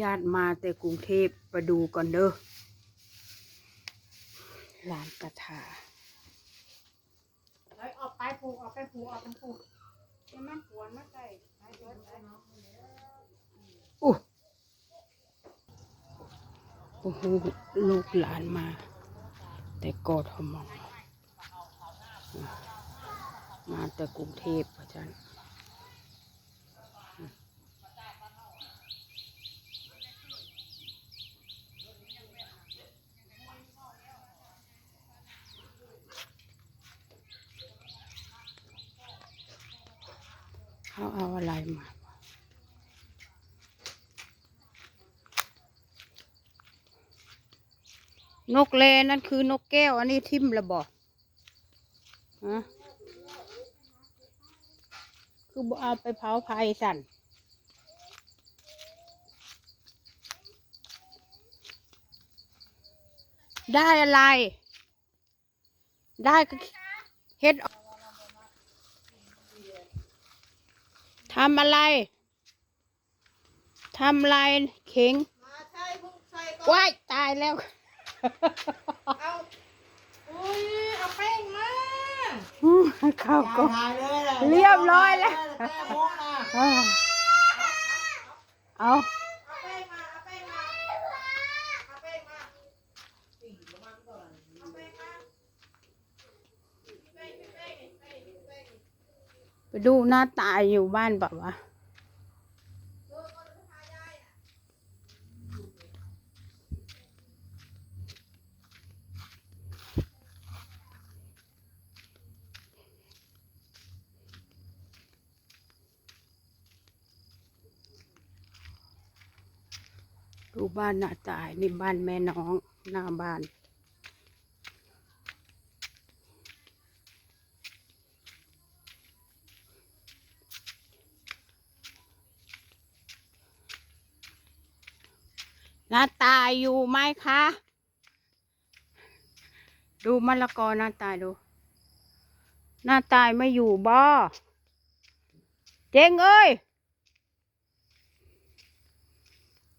ญาติมาแต่กรุงเทพไปดูก่อนเด้อลานกระถาเฮ้ยออกไปปลูกออกไปปลูกออกไปปลูกจะมันสวนมาใส่ไปเดินไปอู้โอ้โหลูกหลานมา แต่กอดหมองมาแต่กรุงเทพอาจารย์ เขาเอาอะไรมา นกเลนั่นคือนกแก้ว อันนี้ทิมระบอกฮะคือเอาไปเผาไฟสั่นได้อะไร ได้ก็เฮ็ด ทำอะไร ทำอะไรเข็งมาใช่พวกใส่ก็ว้ายตายแล้ว เอาอุ้ยเอาแป้งมาเข้าก็ ถ่ายเลยแหละเรียบร้อยแล้วแป้งโมนะอ่าเอา เอาแป้งมาเอาแป้งมาเอาแป้งมาสี่ประมาณก่อนเอาแป้งมาแป้งแป้งแป้งแป้ง ไป ดูหน้าตายอยู่บ้านแบบว่าดูบ้านหน้าตายนี่บ้านแม่น้องหน้าบ้าน น้าตายอยู่ไหมคะ ดูมะละกอหน้าตายดู หน้าตายไม่อยู่บ่เจงเอ้ย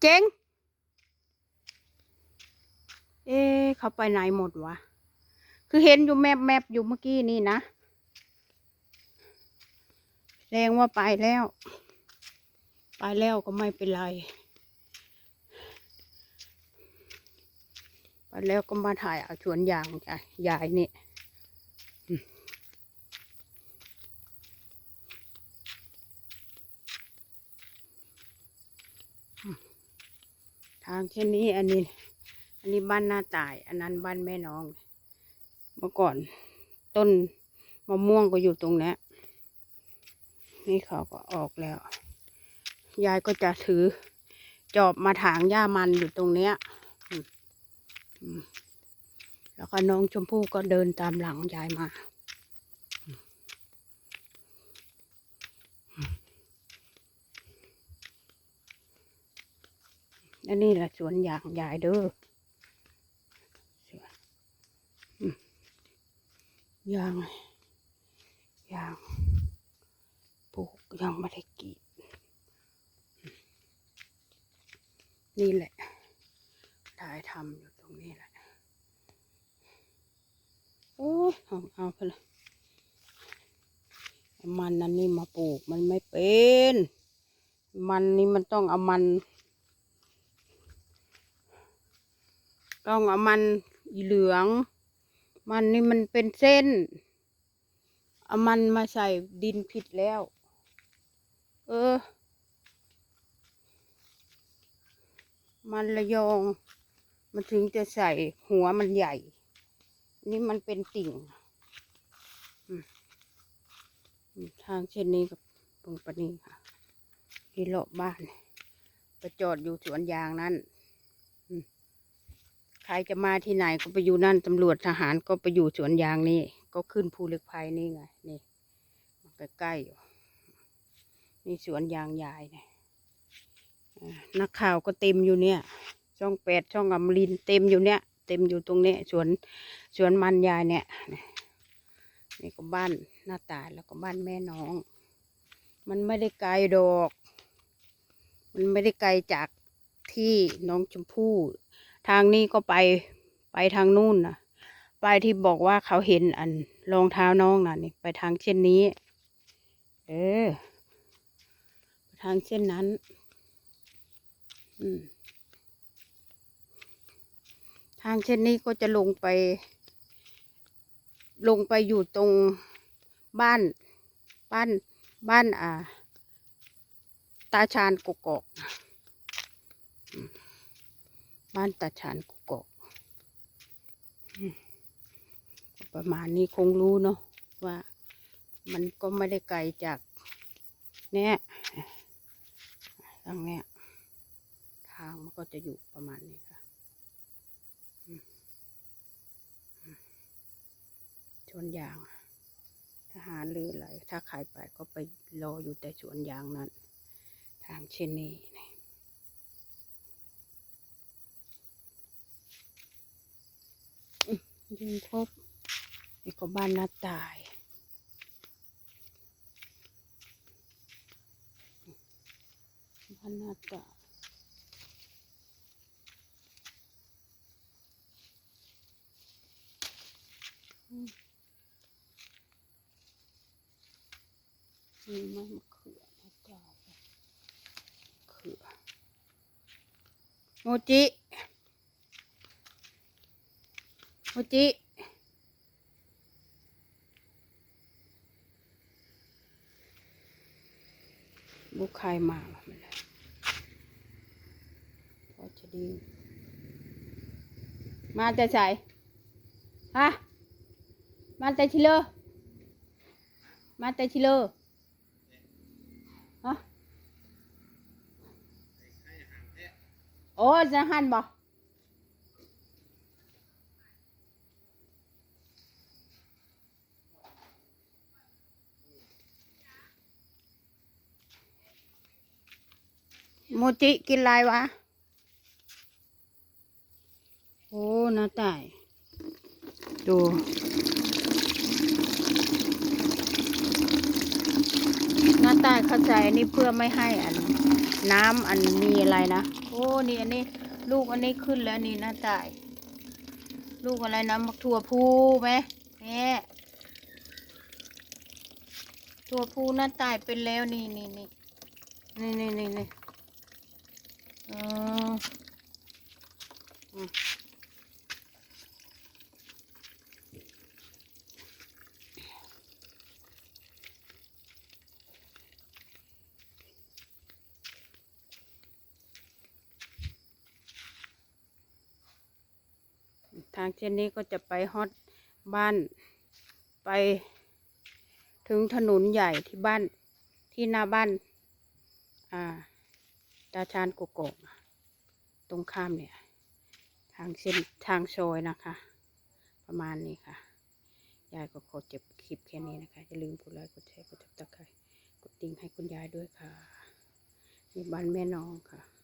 เจงเอ๊ะเขาไปไหนหมดวะ คือเห็นอยู่แมบแมบอยู่เมื่อกี้นี่นะแสดงว่าไปแล้ว ไปแล้วก็ไม่เป็นไร ไปแล้วก็มาถ่ายเอาสวนยางจ้ะยายนี่ทางเช่นนี้อันนี้ อันนี้บ้านหน้าตาย อันนั้นบ้านแม่น้อง เมื่อก่อนต้นมะม่วงก็อยู่ตรงนี้นี่เขาก็ออกแล้ว ยายก็จะถือจอบมาถางหญ้ามันอยู่ตรงเนี้ย แล้วก็น้องชมพู่ก็เดินตามหลังยายมา อันนี้แหละสวนยางยายเด้อยางยางปลูกยังไม่ได้กีดนี่แหละถ่ายทำอยู่ รงนี้แหละโอ้ยเอาเอาไปเลยเอามันนั่นนี่มาปลูกมันไม่เป็น มันนี่มันต้องเอามัน ต้องเอามันอีเหลือง มันนี่มันเป็นเส้น เอามันมาใส่ดินผิดแล้ว เออ มันระยอง มันถึงจะใส่หัวมันใหญ่ นี่มันเป็นติ่ง ทางเช่นนี้กับตรงปนี้ค่ะ ที่เลาะบ้าน ไปจอดอยู่สวนยางนั้นอืมใครจะมาที่ไหนก็ไปอยู่นั่นตำรวจทหารก็ไปอยู่สวนยางนี่ ก็ขึ้นภูเหล็กไฟนี่ไง นี่มันใกล้ๆอยู่นี่สวนยางยายเนี่ยนักข่าวก็เต็มอยู่เนี่ย ช่องแปดช่องอมรินเต็มอยู่เนี่ย เต็มอยู่ตรงนี้สวนสวนมันยายเนี่ยนี่ก็บ้านหน้าตาแล้วก็บ้านแม่น้อง มันไม่ได้ไกลดอก มันไม่ได้ไกลจากที่น้องชมพู่ ทางนี้ก็ไปไปทางนู่นนะไปที่บอกว่าเขาเห็นอันรองเท้าน้องน่ะนี่ไปทางเช่นนี้ เออ ทางเช่นนั้น อืม ทางเช่นนี้ก็จะลงไป ลงไปอยู่ตรงบ้าน บ้าน บ้านอ่า ตาชานกกอก บ้านตาชานกกอก ประมาณนี้คงรู้เนาะว่ามันก็ไม่ได้ไกลจากเนี่ยทางเนี้ย ทางมันก็จะอยู่ประมาณนี้ค่ะอืมอืม ชนยาง ทหารหรืออะไรถ้าใครไปก็ไปรออยู่แต่สวนยางนั้น ทางเช่นนี้นี่อื้อยืนครบนี่ก็บ้านน้าตายบ้านน้าตายอืม มันมะเขือน้าตายเขือโมจิโมจิบุกใครมาไม่ได้พอจะดีมาแต่ใส่ฮะมาแต่ชิเลมาแต่ชิเลอฮะ โอ้จะหันบ่โมจิกินอะไรวะ โอ้น้าตาย ดูหน้าใต้เข้าใจนนี้เพื่อไม่ให้อัน น้ำอันมีอะไรนะ อ้นี่อันนี้ ลูกอันนี้ขึ้นแล้วนี่น้าใต้ลูกอะไรนะมักถั่วพูไหมแม่ถั่วพูน้าใต้เป็นแล้วนี่นี่นี่นี่นี่นี่ ทางเช่นนี้ก็จะไปฮอตบ้าน ไปถึงถนนใหญ่ที่บ้านที่หน้าบ้าน อ่า ตาชานกกอกตรงข้ามเนี่ย ทางเส้นทางซอยนะคะ ประมาณนี้ค่ะ ยายก็ขอเจ็บคลิปแค่นี้นะคะ อย่าลืมกดไลค์กดแชร์กดติดตามกดติ่งให้คุณยายด้วยค่ะนี่บ้านแม่น้องค่ะ